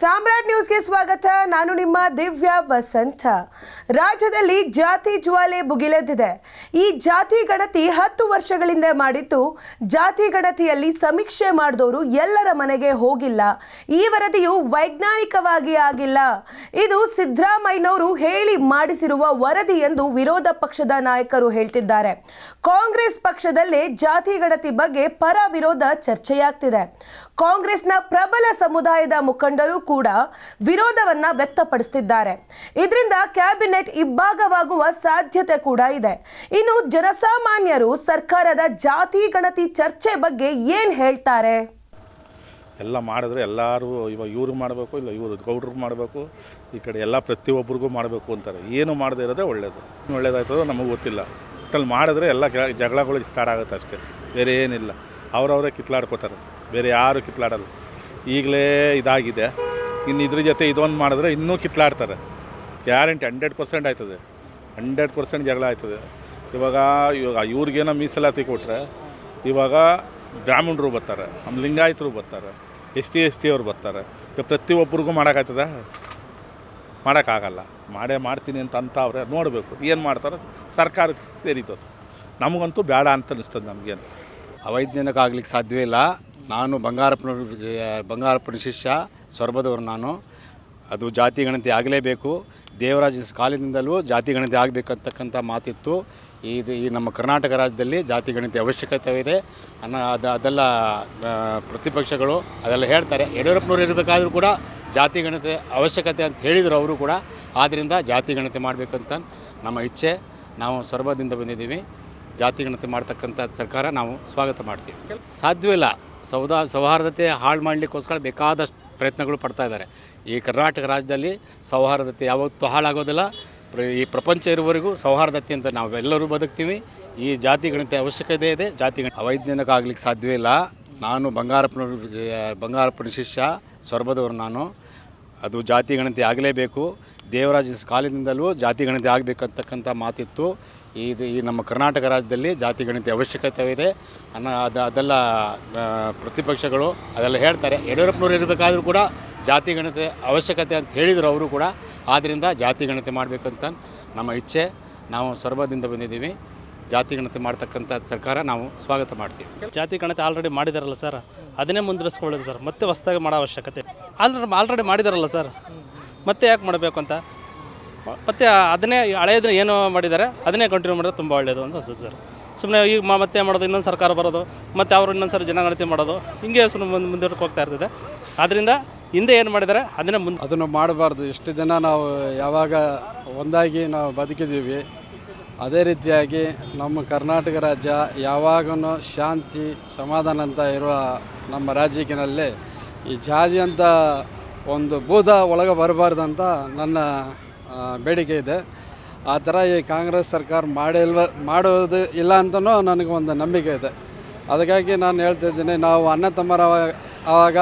ಸಾಮ್ರಾಟ್ ನ್ಯೂಸ್ಗೆ ಸ್ವಾಗತ. ನಾನು ನಿಮ್ಮ ದಿವ್ಯ ವಸಂತ. ರಾಜ್ಯದಲ್ಲಿ ಜಾತಿ ಜ್ವಾಲೆ ಭುಗಿಲೆದ್ದಿದೆ. ಈ ಜಾತಿ ಗಣತಿ ಹತ್ತು ವರ್ಷಗಳಿಂದ ಮಾಡಿದ್ದು, ಜಾತಿ ಗಣತಿಯಲ್ಲಿ ಸಮೀಕ್ಷೆ ಮಾಡಿದವರು ಎಲ್ಲರ ಮನೆಗೆ ಹೋಗಿಲ್ಲ. ಈ ವರದಿಯು ವೈಜ್ಞಾನಿಕವಾಗಿ ಆಗಿಲ್ಲ. ಇದು ಸಿದ್ದರಾಮಯ್ಯನವರು ಹೇಳಿ ಮಾಡಿಸಿರುವ ವರದಿ ಎಂದು ವಿರೋಧ ಪಕ್ಷದ ನಾಯಕರು ಹೇಳ್ತಿದ್ದಾರೆ. ಕಾಂಗ್ರೆಸ್ ಪಕ್ಷದಲ್ಲೇ ಜಾತಿ ಗಣತಿ ಬಗ್ಗೆ ಪರ ವಿರೋಧ ಚರ್ಚೆಯಾಗ್ತಿದೆ. ಕಾಂಗ್ರೆಸ್ನ ಪ್ರಬಲ ಸಮುದಾಯದ ಮುಖಂಡರು ಕೂಡ ವಿರೋಧವನ್ನ ವ್ಯಕ್ತಪಡಿಸುತ್ತಿದ್ದಾರೆ ಇದರಿಂದ ಕ್ಯಾಬಿನೆಟ್ ಇಬ್ಬಾಗವಾಗುವ ಸಾಧ್ಯತೆ ಕೂಡ ಇದೆ. ಇನ್ನು ಜನಸಾಮಾನ್ಯರು ಸರ್ಕಾರದ ಜಾತಿ ಗಣತಿ ಚರ್ಚೆ ಬಗ್ಗೆ ಏನ್ ಹೇಳ್ತಾರೆ? ಎಲ್ಲ ಮಾಡಿದ್ರೆ ಎಲ್ಲರೂ ಇವಾಗ ಇವ್ರಿಗೆ ಮಾಡಬೇಕು, ಇಲ್ಲ ಇವರು ಗೌಡ್ರಿಗೆ ಮಾಡಬೇಕು, ಈ ಕಡೆ ಎಲ್ಲ ಪ್ರತಿಯೊಬ್ಬರಿಗೂ ಮಾಡಬೇಕು ಅಂತಾರೆ. ಏನು ಮಾಡದೇ ಇರೋದೇ ಒಳ್ಳೇದು. ಒಳ್ಳೇದಾಯ್ತದೋ ನಮಗೆ ಗೊತ್ತಿಲ್ಲ. ಒಟ್ಟಲ್ಲಿ ಮಾಡಿದ್ರೆ ಎಲ್ಲ ಜಗಳಗಳು ಸ್ಟಾರ್ಟ್ ಆಗುತ್ತೆ ಅಷ್ಟೇ. ಬೇರೆ ಏನಿಲ್ಲ. ಅವರವರೇ ಕಿತ್ಲಾಡ್ಕೋತಾರೆ. ಬೇರೆ ಯಾರು ಕಿತ್ಲಾಡಲ್ಲ. ಈಗಲೇ ಇದಾಗಿದೆ. ಇನ್ನು ಇದ್ರ ಜೊತೆ ಇದೊಂದು ಮಾಡಿದ್ರೆ ಇನ್ನೂ ಕಿತ್ಲಾಡ್ತಾರೆ. ಗ್ಯಾರಂಟಿ ಹಂಡ್ರೆಡ್ ಪರ್ಸೆಂಟ್ ಆಯ್ತದೆ. ಹಂಡ್ರೆಡ್ ಪರ್ಸೆಂಟ್ ಜಗಳ ಆಯ್ತದೆ. ಇವಾಗ ಇವಾಗ ಇವ್ರಿಗೇನೋ ಮೀಸಲಾತಿ ಕೊಟ್ಟರೆ ಇವಾಗ ಬ್ರಾಹ್ಮಣರು ಬರ್ತಾರೆ, ನಮ್ಮ ಲಿಂಗಾಯತರು ಬರ್ತಾರೆ, ಎಸ್ ಟಿ ಎಸ್ ಟಿ ಅವ್ರು ಬರ್ತಾರೆ. ಪ್ರತಿಯೊಬ್ಬರಿಗೂ ಮಾಡೋಕ್ಕಾಯ್ತದ? ಮಾಡೋಕ್ಕಾಗಲ್ಲ. ಮಾಡೇ ಮಾಡ್ತೀನಿ ಅಂತ ಅಂತ ಅವ್ರೆ ನೋಡಬೇಕು. ಏನು ಮಾಡ್ತಾರೆ ಸರ್ಕಾರಕ್ಕೆ ಸೇರಿತದು ನಮಗಂತೂ ಬೇಡ ಅಂತ ಅನಿಸ್ತದೆ ನಮಗೇನು. ಅವೈಜ್ಞಾನಿಕ ಆಗ್ಲಿಕ್ಕೆ ಸಾಧ್ಯವೇ ಇಲ್ಲ. ನಾನು ಬಂಗಾರಪ್ಪನ ಬಂಗಾರಪ್ಪನ ಶಿಷ್ಯ. ಸೊರಬದವರು ನಾನು. ಅದು ಜಾತಿ ಗಣತಿ ಆಗಲೇಬೇಕು. ದೇವರಾಜ ಕಾಲದಿಂದಲೂ ಜಾತಿ ಗಣತಿ ಆಗಬೇಕಂತಕ್ಕಂಥ ಮಾತಿತ್ತು. ಇದು ಈ ನಮ್ಮ ಕರ್ನಾಟಕ ರಾಜ್ಯದಲ್ಲಿ ಜಾತಿ ಗಣತಿ ಅವಶ್ಯಕತೆ ಇದೆ. ಅನ್ನೋ ಅದು ಅದೆಲ್ಲ ಪ್ರತಿಪಕ್ಷಗಳು ಅದೆಲ್ಲ ಹೇಳ್ತಾರೆ. ಯಡಿಯೂರಪ್ಪನವರು ಇರಬೇಕಾದ್ರೂ ಕೂಡ ಜಾತಿ ಗಣತಿ ಅವಶ್ಯಕತೆ ಅಂತ ಹೇಳಿದರು ಅವರು ಕೂಡ. ಆದ್ದರಿಂದ ಜಾತಿ ಗಣತಿ ಮಾಡಬೇಕಂತ ನಮ್ಮ ಇಚ್ಛೆ. ನಾವು ಸೊರಬದಿಂದ ಬಂದಿದ್ದೀವಿ. ಜಾತಿ ಗಣತಿ ಮಾಡ್ತಕ್ಕಂಥ ಸರ್ಕಾರ ನಾವು ಸ್ವಾಗತ ಮಾಡ್ತೀವಿ. ಸಾಧ್ಯವಿಲ್ಲ ಸೌದಾ ಸೌಹಾರ್ದತೆ ಹಾಳು ಮಾಡಲಿಕ್ಕೋಸ್ಕರ ಬೇಕಾದಷ್ಟು ಪ್ರಯತ್ನಗಳು ಪಡ್ತಾ ಇದ್ದಾರೆ. ಈ ಕರ್ನಾಟಕ ರಾಜ್ಯದಲ್ಲಿ ಸೌಹಾರ್ದತೆ ಯಾವತ್ತೂ ಹಾಳಾಗೋದಿಲ್ಲ. ಈ ಪ್ರಪಂಚ ಇರುವವರೆಗೂ ಸೌಹಾರ್ದತೆ ಅಂತ ನಾವೆಲ್ಲರೂ ಬದುಕ್ತೀವಿ. ಈ ಜಾತಿ ಗಣಿತ ಅವಶ್ಯಕತೆ ಇದೆ. ಜಾತಿ ಗಣಿತ ಅವೈಜ್ಞಾನಿಕ ಆಗ್ಲಿಕ್ಕೆ ಸಾಧ್ಯವೇ ಇಲ್ಲ. ನಾನು ಬಂಗಾರಪ್ಪನ ಬಂಗಾರಪ್ಪನ ಶಿಷ್ಯ, ಸೊರಬದವರು ನಾನು. ಅದು ಜಾತಿ ಗಣತಿ ಆಗಲೇಬೇಕು. ದೇವರಾಜ ಕಾಲದಿಂದಲೂ ಜಾತಿ ಗಣತಿ ಆಗಬೇಕಂತಕ್ಕಂಥ ಮಾತಿತ್ತು. ಇದು ಈ ನಮ್ಮ ಕರ್ನಾಟಕ ರಾಜ್ಯದಲ್ಲಿ ಜಾತಿ ಗಣತಿ ಅವಶ್ಯಕತೆ ಇದೆ. ಅನ್ನೋ ಅದು ಅದೆಲ್ಲ ಪ್ರತಿಪಕ್ಷಗಳು ಅದೆಲ್ಲ ಹೇಳ್ತಾರೆ. ಯಡಿಯೂರಪ್ಪನವ್ರು ಇರಬೇಕಾದ್ರೂ ಕೂಡ ಜಾತಿ ಗಣತಿ ಅವಶ್ಯಕತೆ ಅಂತ ಹೇಳಿದರು ಅವರು ಕೂಡ. ಆದ್ದರಿಂದ ಜಾತಿ ಗಣತಿ ಮಾಡಬೇಕಂತ ನಮ್ಮ ಇಚ್ಛೆ. ನಾವು ಸೊರಬದಿಂದ ಬಂದಿದ್ದೀವಿ. ಜಾತಿ ಗಣತಿ ಮಾಡ್ತಕ್ಕಂಥ ಸರ್ಕಾರ ನಾವು ಸ್ವಾಗತ ಮಾಡ್ತೀವಿ. ಜಾತಿ ಗಣತಿ ಆಲ್ರೆಡಿ ಮಾಡಿದಾರಲ್ಲ ಸರ್ ಅದನ್ನೇ ಮುಂದುವರಿಸ್ಕೊಳ್ಳೋದು ಸರ್ ಮತ್ತೆ ಹೊಸದಾಗಿ ಮಾಡೋ ಅವಶ್ಯಕತೆ. ಆಲ್ರೆಡಿ ಆಲ್ರೆಡಿ ಮಾಡಿದಾರಲ್ಲ ಸರ್? ಮತ್ತೆ ಯಾಕೆ ಮಾಡಬೇಕು ಅಂತ? ಮತ್ತೆ ಅದನ್ನೇ ಹಳೆಯದನ್ನ ಏನು ಮಾಡಿದ್ದಾರೆ, ಅದನ್ನೇ ಕಂಟಿನ್ಯೂ ಮಾಡಿದ್ರೆ ತುಂಬ ಒಳ್ಳೆಯದು ಅಂತ ಅನ್ಸುತ್ತೆ ಸರ್. ಸುಮ್ಮನೆ ಈಗ ಮತ್ತೆ ಮಾಡೋದು, ಇನ್ನೊಂದು ಸರ್ಕಾರ ಬರೋದು, ಮತ್ತೆ ಅವರು ಇನ್ನೊಂದು ಸರಿ ಜನಗಣತಿ ಮಾಡೋದು, ಹಿಂಗೆ ಸುಮ್ಮನೆ ಮುಂದೆ ಮುಂದುವರ್ಕೊಂಡು ಹೋಗ್ತಾ ಇರ್ತದೆ. ಆದ್ದರಿಂದ ಹಿಂದೆ ಏನು ಮಾಡಿದ್ದಾರೆ, ಅದನ್ನೇ ಮುಂದೆ ಅದನ್ನು ಮಾಡಬಾರ್ದು. ಇಷ್ಟು ದಿನ ನಾವು ಯಾವಾಗ ಒಂದಾಗಿ ನಾವು ಬದುಕಿದ್ದೀವಿ, ಅದೇ ರೀತಿಯಾಗಿ ನಮ್ಮ ಕರ್ನಾಟಕ ರಾಜ್ಯ ಯಾವಾಗೂ ಶಾಂತಿ, ಸಮಾಧಾನ ಅಂತ ಇರುವ ನಮ್ಮ ರಾಜ್ಯಕ್ಕಿನಲ್ಲಿ ಈ ಜಾತಿ ಅಂತ ಒಂದು ಭೂತ ಒಳಗೆ ಬರಬಾರ್ದು ಅಂತ ನನ್ನ ಬೇಡಿಕೆ ಇದೆ. ಆ ಥರ ಈ ಕಾಂಗ್ರೆಸ್ ಸರ್ಕಾರ ಮಾಡಿಲ್ವ ಮಾಡೋದು ಇಲ್ಲ ಅಂತಲೂ ನನಗೆ ಒಂದು ನಂಬಿಕೆ ಇದೆ. ಅದಕ್ಕಾಗಿ ನಾನು ಹೇಳ್ತಿದ್ದೀನಿ ನಾವು ಅಣ್ಣ ತಮ್ಮರ ಆವಾಗ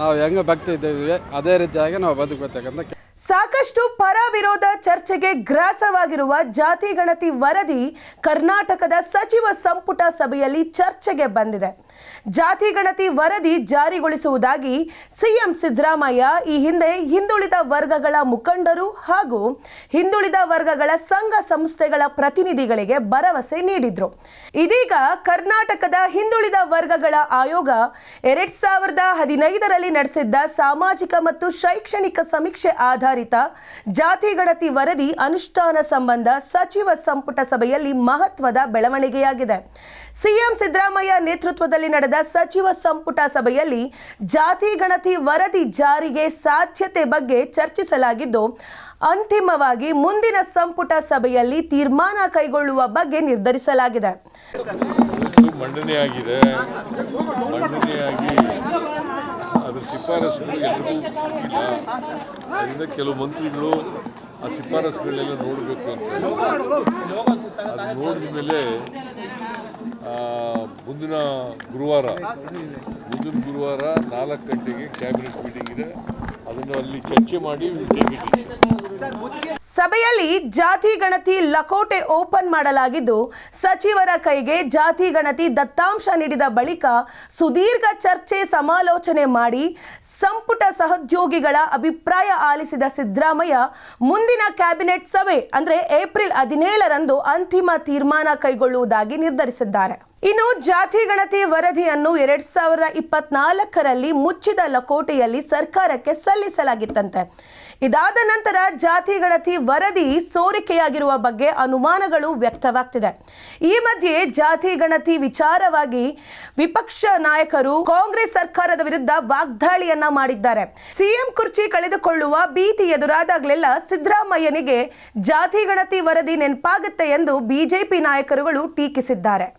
ನಾವು ಹೆಂಗೆ ಭಕ್ತಿ ಇದ್ದೀವಿ, ಅದೇ ರೀತಿಯಾಗಿ ನಾವು ಬದುಕಬೇಕಂತ ಸಾಕಷ್ಟು ಪರ ವಿರೋಧ ಚರ್ಚೆಗೆ ಗ್ರಾಸವಾಗಿರುವ ಜಾತಿ ಗಣತಿ ವರದಿ ಕರ್ನಾಟಕದ ಸಚಿವ ಸಂಪುಟ ಸಭೆಯಲ್ಲಿ ಚರ್ಚೆಗೆ ಬಂದಿದೆ. ಜಾತಿ ಗಣತಿ ವರದಿ ಜಾರಿಗೊಳಿಸುವುದಾಗಿ ಸಿಎಂ ಸಿದ್ದರಾಮಯ್ಯ ಈ ಹಿಂದೆ ಹಿಂದುಳಿದ ವರ್ಗಗಳ ಮುಖಂಡರು ಹಾಗೂ ಹಿಂದುಳಿದ ವರ್ಗಗಳ ಸಂಘ ಸಂಸ್ಥೆಗಳ ಪ್ರತಿನಿಧಿಗಳಿಗೆ ಭರವಸೆ ನೀಡಿದ್ರು. ಇದೀಗ ಕರ್ನಾಟಕದ ಹಿಂದುಳಿದ ವರ್ಗಗಳ ಆಯೋಗ ಎರಡ್ ಸಾವಿರದ ಹದಿನೈದರಲ್ಲಿ ನಡೆಸಿದ್ದ ಸಾಮಾಜಿಕ ಮತ್ತು ಶೈಕ್ಷಣಿಕ ಸಮೀಕ್ಷೆ ಆಧಾರಿತ ಜಾತಿ ಗಣತಿ ವರದಿ ಅನುಷ್ಠಾನ ಸಂಬಂಧ ಸಚಿವ ಸಂಪುಟ ಸಭೆಯಲ್ಲಿ ಮಹತ್ವದ ಬೆಳವಣಿಗೆಯಾಗಿದೆ. ಸಿಎಂ ಸಿದ್ದರಾಮಯ್ಯ ನೇತೃತ್ವದಲ್ಲಿ ನಡೆದ ಸಚಿವ ಸಂಪುಟ ಸಭೆಯಲ್ಲಿ ಜಾತಿ ಗಣತಿ ವರದಿ ಜಾರಿಗೆ ಸಾಧ್ಯತೆ ಬಗ್ಗೆ ಚರ್ಚಿಸಲಾಗಿದ್ದು, ಅಂತಿಮವಾಗಿ ಮುಂದಿನ ಸಂಪುಟ ಸಭೆಯಲ್ಲಿ ತೀರ್ಮಾನ ಕೈಗೊಳ್ಳುವ ಬಗ್ಗೆ ನಿರ್ಧರಿಸಲಾಗಿದೆ. ಮಂಡನೆಯಾಗಿದೆ ಶಿಫಾರಸುಗಳು ಕೆಲವು ಮಂತ್ರಿಗಳು ಆ ಶಿಫಾರಸುಗಳನ್ನೆಲ್ಲ ನೋಡಬೇಕು ಅಂತ ಅದು ನೋಡಿದ ಮೇಲೆ ಮುಂದಿನ ಗುರುವಾರ ಮುಂದಿನ ಗುರುವಾರ ನಾಲ್ಕು ಗಂಟೆಗೆ ಕ್ಯಾಬಿನೆಟ್ ಮೀಟಿಂಗ್ ಇದೆ. ಅದನ್ನು ಅಲ್ಲಿ ಚರ್ಚೆ ಮಾಡಿ ಸಭೆಯಲ್ಲಿ ಜಾತಿ ಗಣತಿ ಲಕೋಟೆ ಓಪನ್ ಮಾಡಲಾಗಿದ್ದು, ಸಚಿವರ ಕೈಗೆ ಜಾತಿ ಗಣತಿ ದತ್ತಾಂಶ ನೀಡಿದ ಬಳಿಕ ಸುದೀರ್ಘ ಚರ್ಚೆ ಸಮಾಲೋಚನೆ ಮಾಡಿ ಸಂಪುಟ ಸಹೋದ್ಯೋಗಿಗಳ ಅಭಿಪ್ರಾಯ ಆಲಿಸಿದ ಸಿದ್ದರಾಮಯ್ಯ, ಮುಂದಿನ ಕ್ಯಾಬಿನೆಟ್ ಸಭೆ ಅಂದರೆ ಏಪ್ರಿಲ್ ಹದಿನೇಳರಂದು ಅಂತಿಮ ತೀರ್ಮಾನ ಕೈಗೊಳ್ಳುವುದಾಗಿ ನಿರ್ಧರಿಸಿದ್ದಾರೆ. ಇನ್ನು ಜಾತಿ ಗಣತಿ ವರದಿಯನ್ನು ಎರಡ್ ಸಾವಿರದ ಇಪ್ಪತ್ನಾಲ್ಕರಲ್ಲಿ ಮುಚ್ಚಿದ ಲಕೋಟೆಯಲ್ಲಿ ಸರ್ಕಾರಕ್ಕೆ ಸಲ್ಲಿಸಲಾಗಿತ್ತಂತೆ. ಇದಾದ ನಂತರ ಜಾತಿ ಗಣತಿ ವರದಿ ಸೋರಿಕೆಯಾಗಿರುವ ಬಗ್ಗೆ ಅನುಮಾನಗಳು ವ್ಯಕ್ತವಾಗ್ತಿದೆ. ಈ ಮಧ್ಯೆ ಜಾತಿ ಗಣತಿ ವಿಚಾರವಾಗಿ ವಿಪಕ್ಷ ನಾಯಕರು ಕಾಂಗ್ರೆಸ್ ಸರ್ಕಾರದ ವಿರುದ್ಧ ವಾಗ್ದಾಳಿಯನ್ನ ಮಾಡಿದ್ದಾರೆ. ಸಿಎಂ ಕುರ್ಚಿ ಕಳೆದುಕೊಳ್ಳುವ ಭೀತಿ ಎದುರಾದಾಗಲೆಲ್ಲ ಸಿದ್ದರಾಮಯ್ಯನಿಗೆ ಜಾತಿ ಗಣತಿ ವರದಿ ನೆನಪಾಗುತ್ತೆ ಎಂದು ಬಿಜೆಪಿ ನಾಯಕರುಗಳು ಟೀಕಿಸಿದ್ದಾರೆ.